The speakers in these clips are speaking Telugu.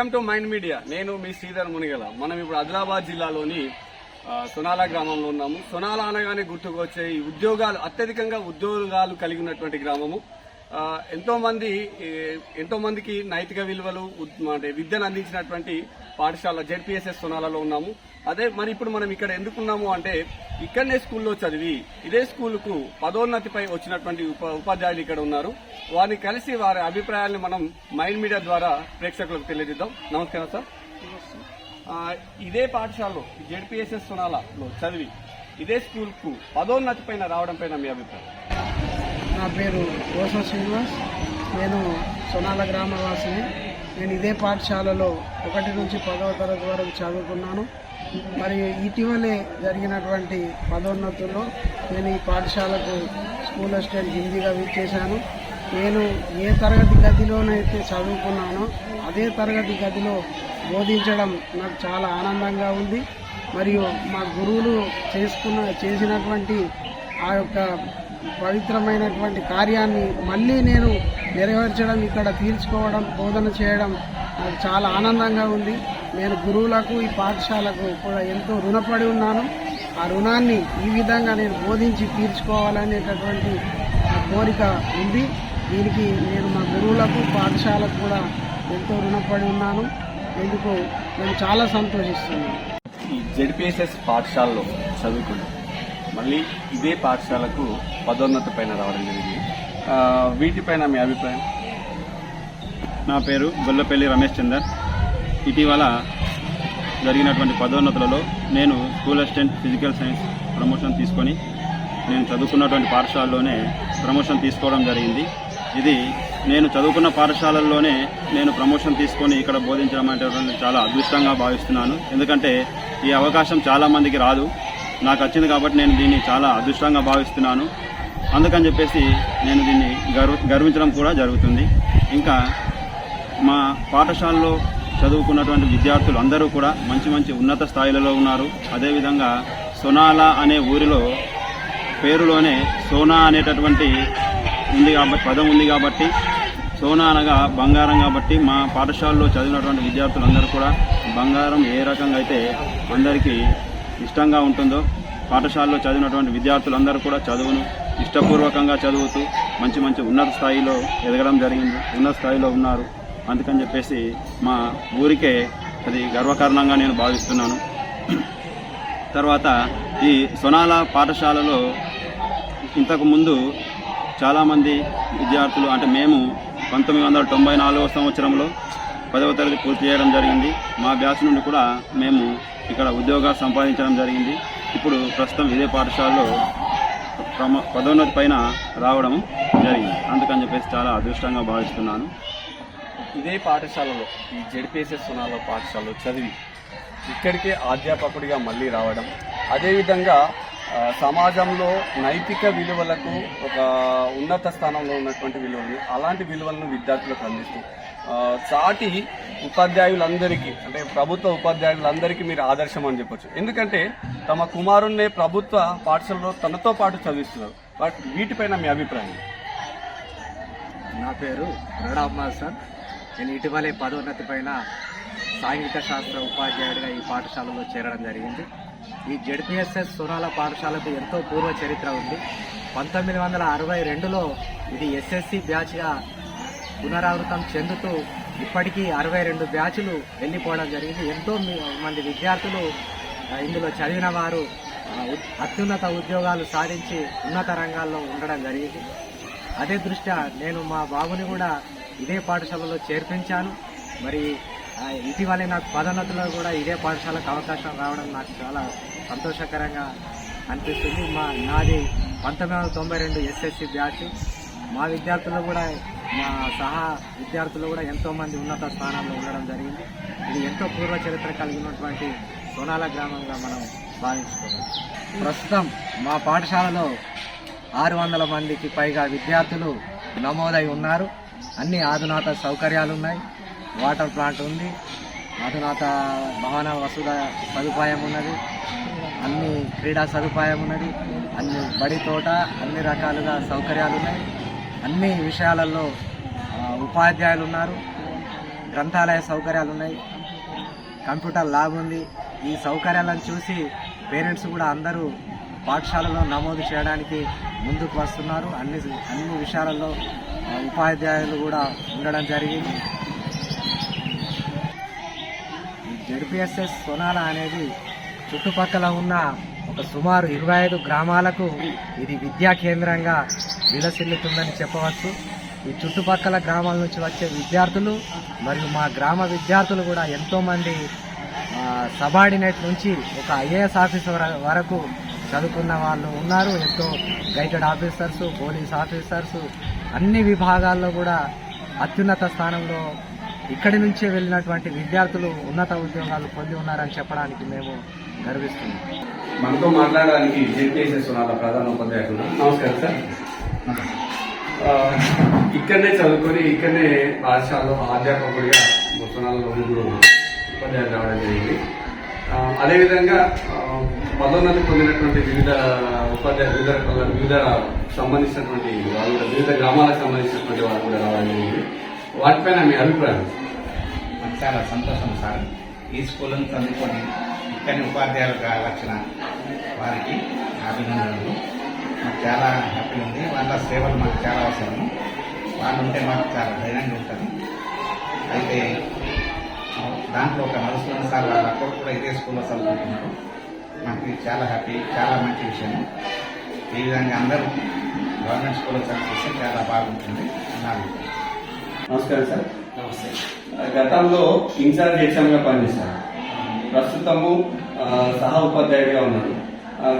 వెల్కమ్ టు మైండ్ మీడియా నేను మీ శ్రీధర్ మునిగల. మనం ఇప్పుడు ఆదిలాబాద్ జిల్లాలోని సొనాల గ్రామంలో ఉన్నాము. సొనాల అనగానే గుర్తుకొచ్చే ఈ ఉద్యోగాలు అత్యధికంగా ఉద్యోగాలు కలిగి ఉన్నటువంటి గ్రామము ఎంతోమంది ఎంతోమందికి నైతిక విలువలు అంటే విద్యను అందించినటువంటి పాఠశాల జెడ్పీఎస్ఎస్ సొనాలలో ఉన్నాము. అదే మరి ఇప్పుడు మనం ఇక్కడ ఎందుకున్నాము అంటే ఇక్కడనే స్కూల్లో చదివి ఇదే స్కూల్కు పదోన్నతిపై వచ్చినటువంటి ఉప ఉపాధ్యాయులు ఇక్కడ ఉన్నారు. వారిని కలిసి వారి అభిప్రాయాలను మనం మైండ్ మీడియా ద్వారా ప్రేక్షకులకు తెలియజేద్దాం. నమస్కారం సార్. ఇదే పాఠశాలలో జెడ్పీఎస్ఎస్ సొనాలలో చదివి ఇదే స్కూల్కు పదోన్నతి పైన రావడం పైన మీ అభిప్రాయం? నా పేరు రోషన్ శ్రీనివాస్. నేను సొనాల గ్రామవాసిని. నేను ఇదే పాఠశాలలో ఒకటి నుంచి పదవ తరగతి వరకు చదువుకున్నాను. మరి ఇటీవలే జరిగినటువంటి పదోన్నతుల్లో నేను ఈ పాఠశాలకు స్కూల్ అసిస్టెంట్ హిందీగా విచ్చేశాను. నేను ఏ తరగతి గదిలోనైతే చదువుకున్నానో అదే తరగతి గదిలో బోధించడం నాకు చాలా ఆనందంగా ఉంది. మరియు మా గురువులు చేసుకున్న చేసినటువంటి ఆ యొక్క పవిత్రమైనటువంటి కార్యాన్ని మళ్ళీ నేను నెరవేర్చడం ఇక్కడ తీర్చుకోవడం బోధన చేయడం నాకు చాలా ఆనందంగా ఉంది. నేను గురువులకు ఈ పాఠశాలకు కూడా ఎంతో రుణపడి ఉన్నాను. ఆ రుణాన్ని ఈ విధంగా నేను బోధించి తీర్చుకోవాలనేటటువంటి కోరిక ఉంది. దీనికి నేను మా గురువులకు పాఠశాలకు కూడా ఎంతో రుణపడి ఉన్నాను. ఎందుకు నేను చాలా సంతోషిస్తున్నాను. ఈ జెడ్పిఎస్ఎస్ పాఠశాలలో చదువుకున్నాను. మళ్ళీ ఇదే పాఠశాలకు పదోన్నతి పైన రావడం జరిగింది. వీటిపైన మీ అభిప్రాయం? నా పేరు గొల్లపల్లి రమేష్ చందర్. ఇటీవల జరిగినటువంటి పదోన్నతులలో నేను school assistant physical science promotion తీసుకొని నేను చదువుకున్నటువంటి పాఠశాలలోనే ప్రమోషన్ తీసుకోవడం జరిగింది. ఇది నేను చదువుకున్న పాఠశాలల్లోనే నేను ప్రమోషన్ తీసుకొని ఇక్కడ బోధించడం అనేటువంటి చాలా అదృష్టంగా భావిస్తున్నాను. ఎందుకంటే ఈ అవకాశం చాలామందికి రాదు. నాకు వచ్చింది కాబట్టి నేను దీన్ని చాలా అదృష్టంగా భావిస్తున్నాను. అందుకని చెప్పేసి నేను దీన్ని గర్వ గర్వించడం కూడా జరుగుతుంది. ఇంకా మా పాఠశాలలో చదువుకున్నటువంటి విద్యార్థులు అందరూ కూడా మంచి మంచి ఉన్నత స్థాయిలలో ఉన్నారు. అదేవిధంగా సొనాల అనే ఊరిలో పేరులోనే సోనా అనేటటువంటి ఉంది కాబట్టి పదం ఉంది కాబట్టి సోనా అనగా బంగారం కాబట్టి మా పాఠశాలలో చదివినటువంటి విద్యార్థులందరూ కూడా బంగారం ఏ రకంగా అయితే అందరికీ ఇష్టంగా ఉంటుందో పాఠశాలలో చదివినటువంటి విద్యార్థులందరూ కూడా చదువును ఇష్టపూర్వకంగా చదువుతూ మంచి మంచి ఉన్నత స్థాయిలో ఎదగడం జరిగింది. ఉన్నత స్థాయిలో ఉన్నారు. అందుకని చెప్పేసి మా ఊరికే అది గర్వకారణంగా నేను భావిస్తున్నాను. తర్వాత ఈ సొనాల పాఠశాలలో ఇంతకుముందు చాలామంది విద్యార్థులు అంటే మేము పంతొమ్మిది వందల తొంభై నాలుగవ సంవత్సరంలో పదవ తరగతి పూర్తి చేయడం జరిగింది. మా బ్యాచ్ నుండి కూడా మేము ఇక్కడ ఉద్యోగాలు సంపాదించడం జరిగింది. ఇప్పుడు ప్రస్తుతం ఇదే పాఠశాలలో ప్రమ పదోన్నతి పైన రావడం జరిగింది. అందుకని చెప్పేసి చాలా అదృష్టంగా భావిస్తున్నాను. ఇదే పాఠశాలలో ఈ జెడ్పీఎస్ఎస్ సునాలో పాఠశాలలో చదివి ఇక్కడికే అధ్యాపకుడిగా మళ్ళీ రావడం అదేవిధంగా సమాజంలో నైతిక విలువలకు ఒక ఉన్నత స్థానంలో ఉన్నటువంటి విలువలు అలాంటి విలువలను విద్యార్థులకు అందిస్తూ సాటి ఉపాధ్యాయులందరికీ అంటే ప్రభుత్వ ఉపాధ్యాయులందరికీ మీరు ఆదర్శం అని చెప్పొచ్చు. ఎందుకంటే తమ కుమారుణ్ణే ప్రభుత్వ పాఠశాలలో తనతో పాటు చదివిస్తున్నారు. బట్ వీటిపైన మీ అభిప్రాయం? నా పేరు ప్రణవ్ సార్. నేను ఇటీవలే పదోన్నతి పైన సాంఘిక శాస్త్ర ఉపాధ్యాయుడిగా ఈ పాఠశాలలో చేరడం జరిగింది. ఈ జెడ్పిఎస్ఎస్ సోనాల పాఠశాలకు ఎంతో పూర్వ చరిత్ర ఉంది. పంతొమ్మిది వందల అరవై రెండులో ఇది ఎస్ఎస్సి బ్యాచ్గా పునరావృతం చెందుతూ ఇప్పటికీ అరవై రెండు బ్యాచ్లు వెళ్ళిపోవడం జరిగింది. ఎంతో మంది విద్యార్థులు ఇందులో చదివిన వారు అత్యున్నత ఉద్యోగాలు సాధించి ఉన్నత రంగాల్లో ఉండడం జరిగింది. అదే దృష్ట్యా నేను మా బాబుని కూడా ఇదే పాఠశాలలో చేర్పించాను. మరి ఇటీవలే నాకు పదోన్నతిలో కూడా ఇదే పాఠశాలకు అవకాశం రావడం నాకు చాలా సంతోషకరంగా అనిపిస్తుంది. మా నాది పంతొమ్మిది వందల తొంభై రెండు ఎస్ఎస్సి బ్యాచ్. మా విద్యార్థులు కూడా మా సహా విద్యార్థులు కూడా ఎంతోమంది ఉన్నత స్థానంలో ఉండడం జరిగింది. ఇది ఎంతో పూర్వ చరిత్ర కలిగినటువంటి సోనాల గ్రామంగా మనం భావించుకోవచ్చు ప్రస్తుతం మా పాఠశాలలో ఆరు వందల మందికి పైగా విద్యార్థులు నమోదై ఉన్నారు. అన్ని ఆధునాత సౌకర్యాలు ఉన్నాయి. వాటర్ ప్లాంట్ ఉంది. మధునాథ భవన వసూల సదుపాయం ఉన్నది. అన్ని క్రీడా సదుపాయం ఉన్నది. అన్ని బడి తోట అన్ని రకాలుగా సౌకర్యాలు ఉన్నాయి. అన్ని విషయాలలో ఉపాధ్యాయులు ఉన్నారు. గ్రంథాలయ సౌకర్యాలు ఉన్నాయి. కంప్యూటర్ ల్యాబ్ ఉంది. ఈ సౌకర్యాలను చూసి పేరెంట్స్ కూడా అందరూ పాఠశాలలో నమోదు చేయడానికి ముందుకు వస్తున్నారు. అన్ని అన్ని విషయాలలో ఉపాధ్యాయులు కూడా ఉండడం జరిగింది. ఎల్పిఎస్ఎస్ సొనాల అనేది చుట్టుపక్కల ఉన్న ఒక సుమారు ఇరవై ఐదు గ్రామాలకు ఇది విద్యా కేంద్రంగా విలసిల్లుతుందని చెప్పవచ్చు. ఈ చుట్టుపక్కల గ్రామాల నుంచి వచ్చే విద్యార్థులు మరియు మా గ్రామ విద్యార్థులు కూడా ఎంతోమంది సబార్డినేట్ నుంచి ఒక ఐఏఎస్ ఆఫీసర్ వరకు చదువుకున్న వాళ్ళు ఉన్నారు. ఎంతో గైటెడ్ ఆఫీసర్స్ పోలీస్ ఆఫీసర్స్ అన్ని విభాగాల్లో కూడా అత్యున్నత స్థానంలో ఇక్కడి నుంచే వెళ్ళినటువంటి విద్యార్థులు ఉన్నత ఉద్యోగాలు పొంది ఉన్నారని చెప్పడానికి మేము గర్విస్తున్నాం. మనతో మాట్లాడడానికి జెడ్పీఎస్ఎస్ వాళ్ళ ప్రధాన ఉపాధ్యాయులు నమస్కారం సార్. ఇక్కడనే చదువుకొని ఇక్కడనే పాఠశాలలో అధ్యాపకుడిగా ముసనాలలో ముగ్గురు ఉపాధ్యాయులు రావడం జరిగింది. అదేవిధంగా పదోన్నతి పొందినటువంటి వివిధ ఉపాధ్యాయులు వివిధ రకాల వివిధ సంబంధించినటువంటి వాళ్ళు వివిధ గ్రామాలకు సంబంధించినటువంటి వాళ్ళు కూడా రావడం జరిగింది. వాటిపైన మీ అభిప్రాయం? నాకు చాలా సంతోషం సార్. ఈ స్కూల్ని చదువుకొని ఇక్కడి ఉపాధ్యాయులుగా వచ్చిన వారికి అభినందనలు. మాకు చాలా హ్యాపీ ఉంది. వాళ్ళ సేవలు మాకు చాలా అవసరము వాళ్ళు ఉంటే మాకు చాలా ధైర్యంగా ఉంటుంది. అయితే దాంట్లో ఒక మధుసూదన్ సార్ వాళ్ళ అక్కడ కూడా ఇదే స్కూల్లో చదువుకుంటున్నారు. మాకు ఇది చాలా హ్యాపీ చాలా మంచి విషయం. ఈ విధంగా అందరూ గవర్నమెంట్ స్కూల్లో చదివిస్తే చాలా బాగుంటుంది నా నమస్కారం సార్. నమస్తే గతంలో ఇన్ఛార్జ్ ఎగ్జామ్గా గా పనిచేశారు ప్రస్తుతము సహా ఉపాధ్యాయుడిగా ఉన్నారు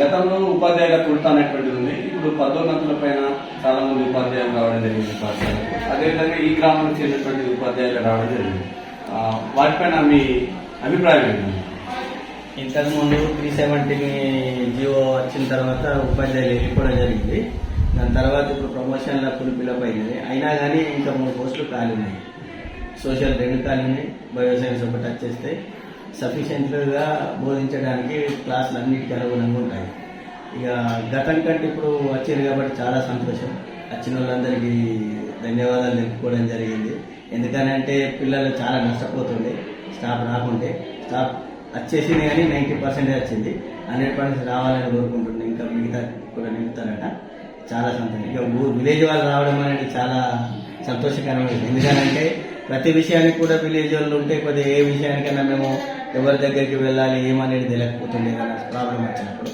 గతంలో ఉపాధ్యాయుల కొరత అనేటువంటిది ఉంది. ఇప్పుడు పదోన్నతుల పైన చాలా మంది ఉపాధ్యాయులు రావడం జరిగింది పాఠశాలకు అదేవిధంగా ఈ గ్రామానికి చెందినటువంటి ఉపాధ్యాయులు రావడం జరిగింది. వాటిపైన మీ అభిప్రాయం ఏంటి? ఇంతకుముందు త్రీ సెవెంటీని జియో వచ్చిన తర్వాత ఉపాధ్యాయులు వెళ్ళిపోవడం జరిగింది. దాని తర్వాత ఇప్పుడు ప్రమోషన్ల కులిపిలప్ అయినది. అయినా కానీ ఇంకా మూడు పోస్టులు ఖాళీ ఉన్నాయి. సోషల్ రెండు ఖాళీ ఉన్నాయి. బయో సైన్స్ ఒకటి వచ్చేస్తే సఫిషియెంట్గా బోధించడానికి క్లాసులు అన్నిటికీ అనుగుణంగా ఉంటాయి. ఇక గతం కంటే ఇప్పుడు వచ్చారు కాబట్టి చాలా సంతోషం. వచ్చిన వాళ్ళందరికీ ధన్యవాదాలు తెలుపుకోవడం జరిగింది. ఎందుకనంటే పిల్లలు చాలా నష్టపోతుండే. స్టాఫ్ రాకుంటే. స్టాఫ్ వచ్చేసింది కానీ నైంటీ పర్సెంటే వచ్చింది. హండ్రెడ్ పర్సెంట్ రావాలని కోరుకుంటున్నాను ఇంకా మిగతా కూడా నింపుతారట చాలా సంతోషం. ఇక ఊరు విలేజ్ వాళ్ళు రావడం అనేది చాలా సంతోషకరమైనది. ఎందుకంటే ప్రతి విషయానికి కూడా విలేజ్ వాళ్ళు ఉంటే కొద్దిగా ఏ విషయానికైనా మేము ఎవరి దగ్గరికి వెళ్ళాలి ఏమనేది తెలియకపోతుంది ఏదైనా ప్రాబ్లం వచ్చినప్పుడు.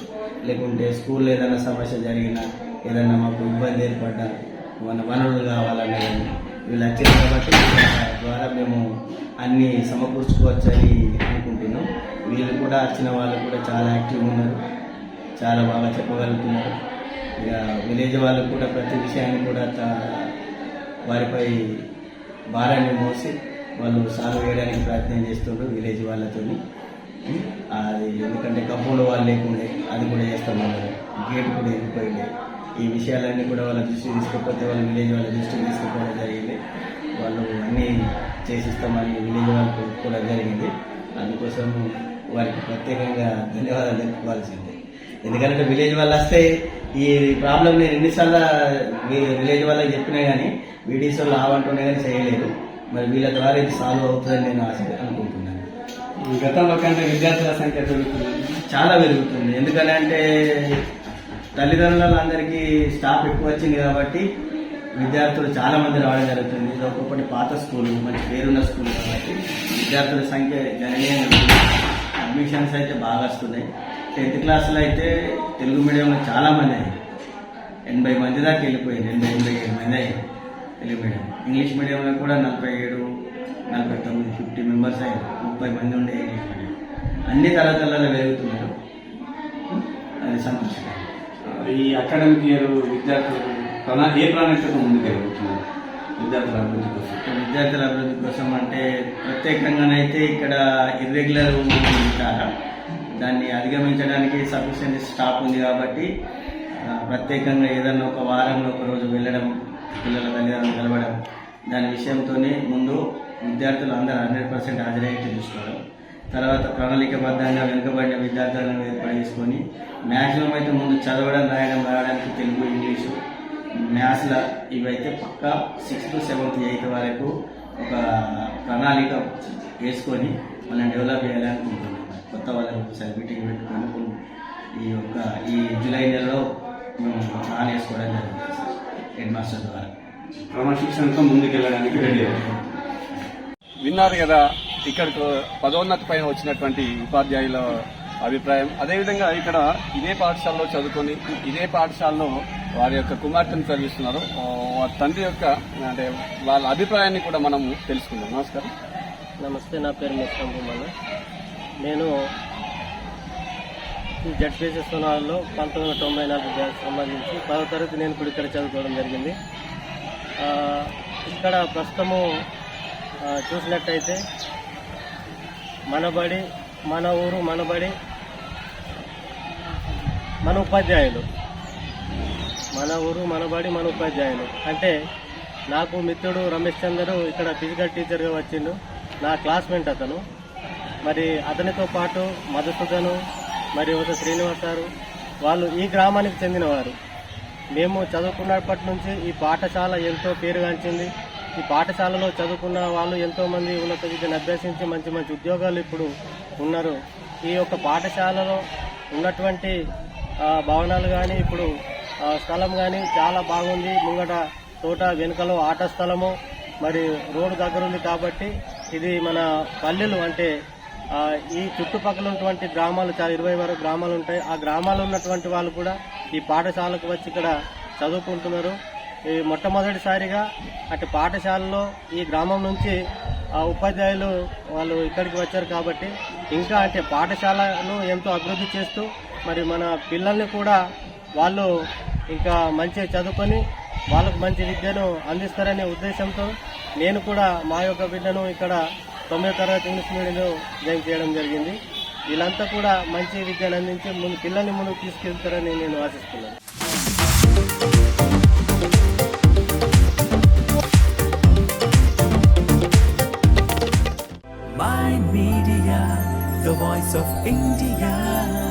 లేకుంటే స్కూల్లో ఏదైనా సమస్య జరిగినా ఏదైనా మాకు ఇబ్బంది ఏర్పడ్డా మన వనరులు కావాలని వీళ్ళు వచ్చారు కాబట్టి ద్వారా మేము అన్నీ సమకూర్చుకోవచ్చని అనుకుంటున్నాం. వీళ్ళు కూడా వచ్చిన వాళ్ళు కూడా చాలా యాక్టివ్గా ఉన్నారు. చాలా బాగా చెప్పగలుగుతున్నారు. విలేజ్ వాళ్ళకు కూడా ప్రతి విషయాన్ని కూడా వారిపై భారాన్ని మోసి వాళ్ళు సాల్వ్ చేయడానికి ప్రయత్నం చేస్తుండ్రు విలేజ్ వాళ్ళతో అది ఎందుకంటే కప్పులు వాళ్ళు లేకుండే అది కూడా చేస్తున్నారు గేట్ కూడా వెళ్ళిపోయింది. ఈ విషయాలన్నీ కూడా వాళ్ళ దృష్టి తీసుకుపోతే వాళ్ళ విలేజ్ వాళ్ళ దృష్టికి తీసుకుపోవడం జరిగింది. వాళ్ళు అన్నీ చేసిస్తామని విలేజ్ వాళ్ళకు కూడా జరిగింది. అందుకోసం వారికి ప్రత్యేకంగా ధన్యవాదాలు తెలుపుకోవాల్సిందే. ఎందుకంటే విలేజ్ వాళ్ళు వస్తే ఈ ప్రాబ్లం నేను ఎన్నిసార్లు విలేజ్ వాళ్ళకి చెప్పినా కానీ వీడియోస్ వాళ్ళు ఆవంటున్నా కానీ చేయలేదు. మరి వీళ్ళ ద్వారా ఇది సాల్వ్ అవుతుందని నేను ఆశ అనుకుంటున్నాను. గతంలో కంటే విద్యార్థుల సంఖ్య పెరుగుతుంది. చాలా పెరుగుతుంది. ఎందుకంటే తల్లిదండ్రులందరికీ స్టాఫ్ ఎక్కువ వచ్చింది కాబట్టి విద్యార్థులు చాలా మంది రావడం జరుగుతుంది. ఇది ఒక్కొక్కటి పాత స్కూల్ మంచి పేరున్న స్కూల్ కాబట్టి విద్యార్థుల సంఖ్య గణనీయంగా. అడ్మిషన్స్ అయితే బాగా వస్తున్నాయి. టెన్త్ క్లాస్లో అయితే తెలుగు మీడియంలో చాలా మంది అయ్యారు. ఎనభై మంది దాకా వెళ్ళిపోయింది ఎనభై ఎనభై ఏడు మంది అయ్యారు తెలుగు మీడియం. ఇంగ్లీష్ మీడియంలో కూడా నలభై ఏడు నలభై తొమ్మిది ఫిఫ్టీ మెంబర్స్ అయ్యారు. ముప్పై మంది ఉండే ఇంగ్లీష్ మీడియం అన్ని తరగతులలో పెరుగుతున్నారు అది సంతోషకరం ఈ అకాడమిక్ ఇయర్ విద్యార్థులు ఏ ప్రణాళికతో ముందుకు వెళ్ళబోతున్నారు విద్యార్థుల అభివృద్ధి కోసం. విద్యార్థుల అభివృద్ధి కోసం అంటే ప్రత్యేకంగానైతే ఇక్కడ ఇర్రెగ్యులర్ చాలా దాన్ని అధిగమించడానికి సఫిషియెంట్ స్టాఫ్ ఉంది కాబట్టి ప్రత్యేకంగా ఏదన్నా ఒక వారంలో ఒక రోజు వెళ్ళడం పిల్లల తల్లిదండ్రులు కలవడం దాని విషయంతోనే ముందు విద్యార్థులు అందరూ హండ్రెడ్ పర్సెంట్ హాజరయ్యేట్టు చూసుకోవడం తర్వాత ప్రణాళికబద్ధంగా వెనుకబడిన విద్యార్థులను ఏర్పాటు చేసుకొని మ్యాక్సిమం అయితే ముందు చదవడం రాయడం రాయడానికి తెలుగు ఇంగ్లీషు మ్యాథ్స్లో ఇవైతే పక్కా సిక్స్త్ సెవెంత్ ఎయిత్ వరకు ఒక ప్రణాళిక వేసుకొని మనం డెవలప్ చేయాలనుకుంటున్నాం. కొత్త వాళ్ళని ఒకసారి మీటింగ్ పెట్టుకొని కొన్ని ఈ యొక్క ఈ జూలై నెలలో మేము ప్లాన్ వేసుకోవడం జరిగింది సార్ హెడ్ మాస్టర్ ద్వారా. క్రమశిక్షణతో ముందుకెళ్ళడానికి రెడీ విన్నారు కదా ఇక్కడికి పదోన్నతి పైన వచ్చినటువంటి ఉపాధ్యాయుల అభిప్రాయం. అదేవిధంగా ఇక్కడ ఇదే పాఠశాలలో చదువుకొని ఇదే పాఠశాలలో వారి యొక్క కుమార్తెను చదివిస్తున్నారు. వారి తండ్రి యొక్క అంటే వాళ్ళ అభిప్రాయాన్ని కూడా మనం తెలుసుకుందాం. నమస్కారం. నమస్తే నా పేరు భూమన్న నేను ఈ జడ్పీసీ సోనాల్లో పంతొమ్మిది వందల తొంభై నాలుగు బ్యాచ్ సంబంధించి పదో తరగతి నేను ఇప్పుడు ఇక్కడ చదువుకోవడం జరిగింది. ఇక్కడ ప్రస్తుతము చూసినట్టయితే మనబడి మన ఊరు మనబడి మన ఉపాధ్యాయులు. మన ఊరు మనబడి మన ఉపాధ్యాయులు. అంటే నాకు మిత్రుడు రమేష్ చందరు ఇక్కడ ఫిజికల్ టీచర్గా వచ్చిండు. నా క్లాస్మేట్ అతను. మరి అతనితో పాటు మధుసూదను మరి ఒక శ్రీనివాస్ గారు వాళ్ళు ఈ గ్రామానికి చెందినవారు. మేము చదువుకున్నప్పటి నుంచి ఈ పాఠశాల ఎంతో పేరుగాంచింది. ఈ పాఠశాలలో చదువుకున్న వాళ్ళు ఎంతోమంది ఉన్నత విద్యను అభ్యసించి మంచి మంచి ఉద్యోగాలు ఇప్పుడు ఉన్నారు. ఈ యొక్క పాఠశాలలో ఉన్నటువంటి భవనాలు కానీ ఇప్పుడు స్థలం కానీ చాలా బాగుంది. ముంగట తోట వెనుకలో ఆట స్థలము మరి రోడ్డు దగ్గర ఉంది కాబట్టి ఇది మన పల్లెలు అంటే ఈ చుట్టుపక్కల ఉన్నటువంటి గ్రామాలు చాలా ఇరవై వరకు గ్రామాలు ఉంటాయి. ఆ గ్రామాల్లో ఉన్నటువంటి వాళ్ళు కూడా ఈ పాఠశాలకు వచ్చి ఇక్కడ చదువుకుంటున్నారు. ఈ మొట్టమొదటిసారిగా అటు పాఠశాలలో ఈ గ్రామం నుంచి ఆ ఉపాధ్యాయులు వాళ్ళు ఇక్కడికి వచ్చారు కాబట్టి ఇంకా అంటే పాఠశాలను ఎంతో అభివృద్ధి చేస్తూ మరి మన పిల్లల్ని కూడా వాళ్ళు ఇంకా మంచిగా చదువుకొని వాళ్ళకు మంచి విద్యను అందిస్తారనే ఉద్దేశంతో నేను కూడా మా యొక్క బిడ్డను ఇక్కడ తొమ్మిదో తరగతి ఇంగ్లీష్ మీడియంలో జాయిన్ చేయడం జరిగింది వీళ్ళంతా కూడా మంచి విద్యను అందించి ముందు పిల్లల్ని ముందుకు తీసుకెళ్తారని నేను ఆశిస్తున్నాను My Media, the voice of India.